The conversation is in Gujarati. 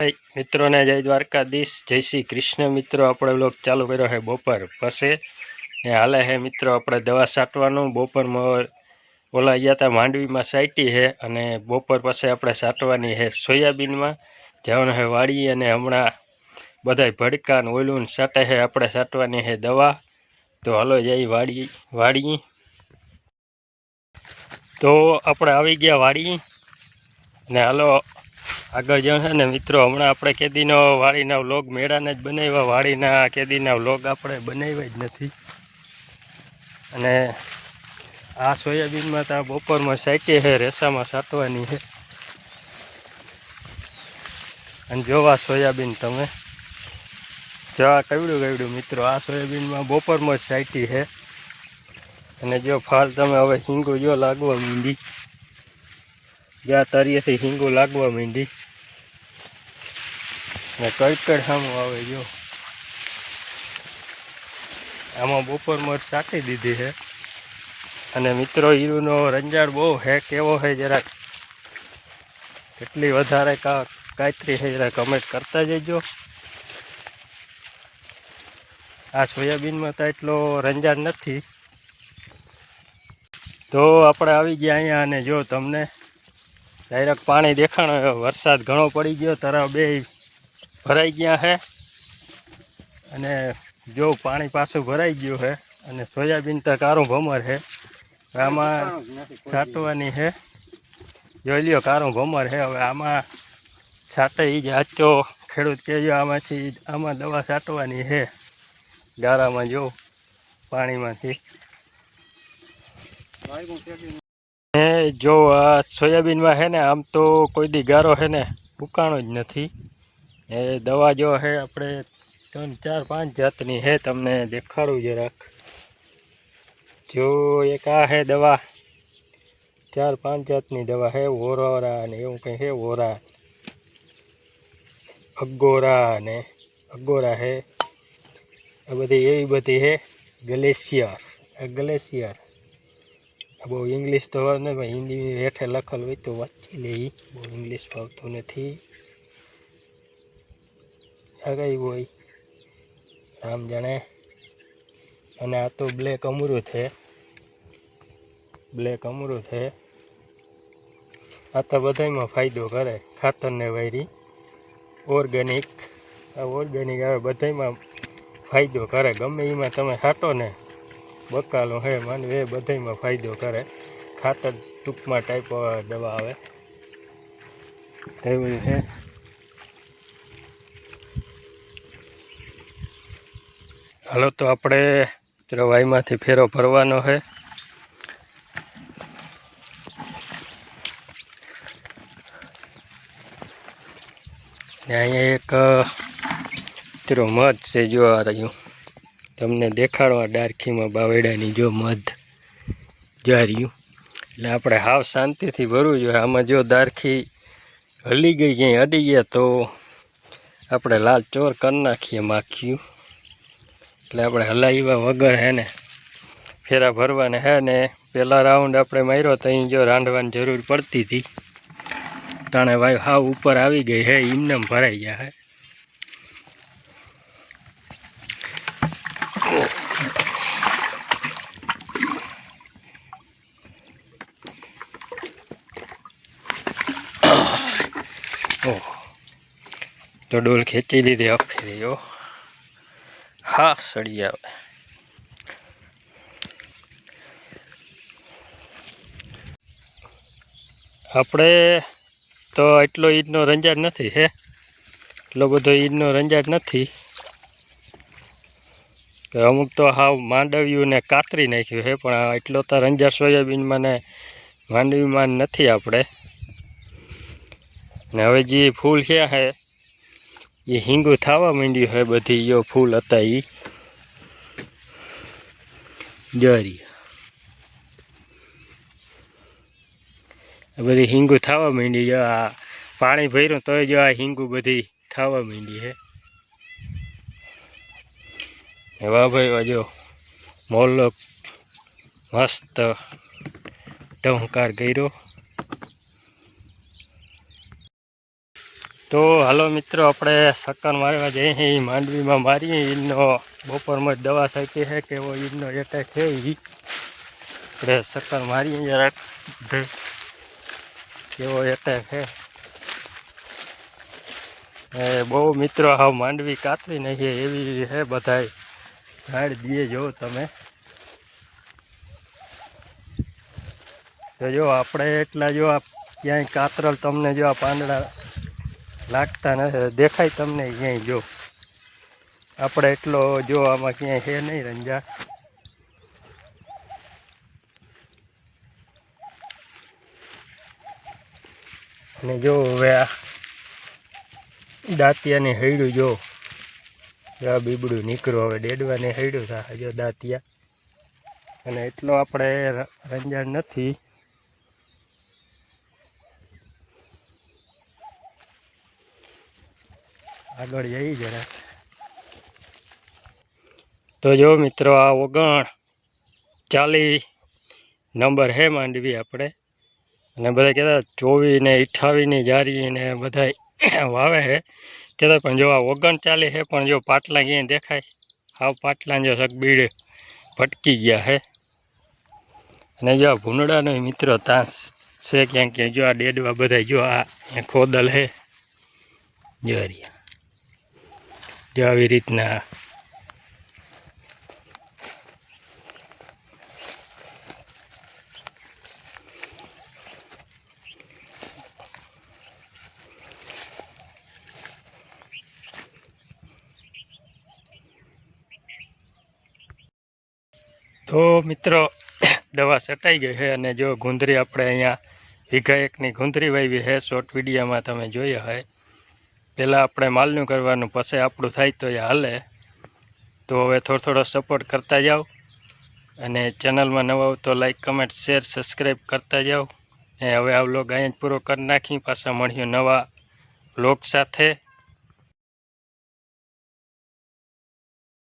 મિત્રોને જય દ્વારકાધીશ. જય શ્રી કૃષ્ણ મિત્રો. આપણે લોક ચાલુ કર્યો છે બપોર પછી. ને હાલે હે મિત્રો, આપણે દવા છાંટવાનું બપોરમાં ઓલા ગયા હતા માંડવીમાં સાઈટી છે અને બપોર પછી આપણે છાંટવાની છે સોયાબીનમાં. જવાનું છે વાડી અને હમણાં બધાય ભડકા ને ઓલું છાંટે છે આપણે છાંટવાની છે દવા. તો હાલો જઈ વાડી વાડી. તો આપણે આવી ગયા વાડી. ને હાલો આગળ જ્યાં છે ને, મિત્રો, હમણાં આપણે કેદીનો વાડીના વ્લોગ મેળાને જ બનાવ્યા. વાડીના કેદીના વ્લોગ આપણે બનાવ્યા જ નથી. અને આ સોયાબીનમાં તો બપોરમાં સાઈટી છે, રેસામાં સાટવાની છે. અને જોવા સોયાબીન તમે. જો આ કવડું કવડું, મિત્રો, આ સોયાબીનમાં બપોરમાં જ સાઈટી છે. અને જો ફાલ તમે હવે હિંગુ જો લાગવા માંડી. જ્યાં તરીએથી હિંગો લાગવા માંડી. ને કડકડ સામું આવે, જો. આમાં બપોરમાં જ ચાટી દીધી છે. અને મિત્રો હીરુનો રંજાડ બહુ હે કેવો છે જરાક. કેટલી વધારે કા કાતરી છે જરા કમેન્ટ કરતા જજો. આ સોયાબીનમાં તો એટલો રંજાડ નથી. તો આપણે આવી ગયા અહીંયા અને જો તમને ડાયરેક્ટ પાણી દેખાણો, વરસાદ ઘણો પડી ગયો, તરાવ બે ભરાઈ ગયા છે અને જો પાણી પાછું ભરાઈ ગયું છે અને સોયાબીન તો કારું ભમર છે આમાં છાંટવાની છે જોઈ લ્યો કારું ભમર છે હવે આમાં છાંટે એ જ આચો ખેડૂત કહેજો આમાંથી આમાં દવા છાંટવાની છે ગારામાં જો પાણીમાંથી. હે જો આ સોયાબીનમાં છે ને આમ તો કોઈ દી ગારો છે ને, ઉકાણો જ નથી. એ દવા જો હે આપણે ત્રણ, ચાર, પાંચ જાતની હે, તમને દેખાડું જરાક. જો એક આ હે દવા, ચાર, પાંચ જાતની દવા હે, ઓરોરા ને એવું કંઈ છે ઓરા. અગોરા ને, અગોરા હે. આ બધી એવી બધી હે, ગ્લેશિયર, આ ગ્લેશિયર. બહુ ઇંગ્લિશ તો ને ભાઈ હિન્દી હેઠે લખેલ હોય તો વાંચી લે બહુ ઇંગ્લિશ ફાવતું નથી. આ હોય આમ જાણે. અને આ તો બ્લેક અમરું છે. બ્લેક અમરું છે. આ તો બધામાં ફાયદો કરે. ખાતરને વાયરી. ઓર્ગેનિક. આ ઓર્ગેનિક આવે બધામાં ફાયદો કરે. ગમે એમાં તમે ખાટો ને બકાલો હે, માનવી, એ બધામાં ફાયદો કરે. ખાતર ટૂંકમાં ટાઈપ દવા આવે. એવું છે હાલો તો આપણે રવાઈમાંથી ફેરો ભરવાનો છે. ને અહીંયા એક તેરો મધ છે જો આ રહ્યું. તમને દેખાડવા ડારખીમાં બાવેડાની જો મધ જાર્યું એટલે આપણે હાવ શાંતિથી ભરવું જોઈએ. આમાં જો દારખી હલી ગઈ, ક્યાંય અડી ગયા તો આપણે લાલ ચોર કરી નાખીએ, માખ્યું. એટલે આપણે હલાવ્યા વગર હે ને, ફેરા ભરવાને હે ને પહેલા રાઉન્ડ આપણે માર્યો તો અહીં જો રાંધવાની જરૂર પડતી હતી. ટાણે ભાઈ હાવ ઉપર આવી ગઈ હે એમને ભરાઈ ગયા હે. તો ડોલ ખેંચી લીધી અફેરી હા સડી આવે. આપણે તો એટલો ઈદનો રંજાટ નથી હે? એટલો બધો ઈદનો રંજાટ નથી. અમુક તો હાવ માંડવ્યું ને કાતરી નાખ્યું છે પણ એટલો તો રંજાડ સોયાબીનમાં ને માંડવીમાં નથી આપણે. ને હવે જે ફૂલ છે હે એ હિંગુ થવા માંડ્યું હે બધી યો ફૂલ હતા એ જરી. બધી હિંગુ થવા માંડી જો આ પાણી ભર્યું તોય જો આ હિંગુ બધી થવા માંડી હે. એવા ભાઈ જો મોલ મસ્ત ટહુકાર કર્યો. તો હાલો મિત્રો, આપણે સક્કર મારવા જઈએ છીએ. માંડવીમાં મારીએ. ઈનો બપોરમાં જ દવા થાકી છે કે એવો ઈનો એટેક છે એ આપણે સક્કર મારીએ જરાક કેવો એટેક છે. એ બહુ મિત્રો, હાવ માંડવી કાતરી નહીં એવી છે બધાય. ઝાડ દીએ જો તમે. તો જો આપણે એટલા જો ક્યાંય કાતરલ તમને જો પાંદડા લાગતા નથી. દેખાય તમને ક્યાંય, જો. આપણે એટલો જો આમાં ક્યાંય છે નહીં, રંજા. અને જો હવે આ દાંતિયાને હૈડું જો. જો આ બીબડું નીકળ્યું, હવે ડેડવાને હૈડું થાય જો દાંતિયા. અને એટલો આપણે રંજાણ નથી. આગળ જઈ જરા. તો જો મિત્રો, આ ઓગણ ચાલી નંબર હે માંડવી આપણે. અને બધા કહેતા ચોવીસ ને અઠાવીસની જારી ને બધા વાવે હે. કહેતા, પણ જો આ ઓગણ ચાલી હે, પણ જો પાટલા ક્યાંય દેખાય? આ પાટલા જો સગબીડ ભટકી ગયા હે. અને જો આ ભૂંડડાનો મિત્રો તાંસ છે ક્યાંક ક્યાંક, જો આ ડેડવા બધા જો આ ખોદલ હે. જો. જો આવી રીતના. તો મિત્રો, દવા સટાઈ ગઈ છે અને જો ગુંદરી આપણે અહીંયા વીઘા એકની ગુંદરી વાવી છે શોર્ટ વિડીયોમાં તમે જોયા હોય પહેલાં આપણે માલનું કરવાનું, પછી આપણું થાય તો એ હાલે. તો હવે થોડો થોડો સપોર્ટ કરતા જાઓ. અને ચેનલમાં નવા તો લાઈક કમેન્ટ શેર સબસ્ક્રાઈબ કરતા જાઓ. એ હવે આ વ્લોગ અહીંયા જ પૂરો કરી નાખી. પાછા મળ્યું નવા વ્લોગ સાથે.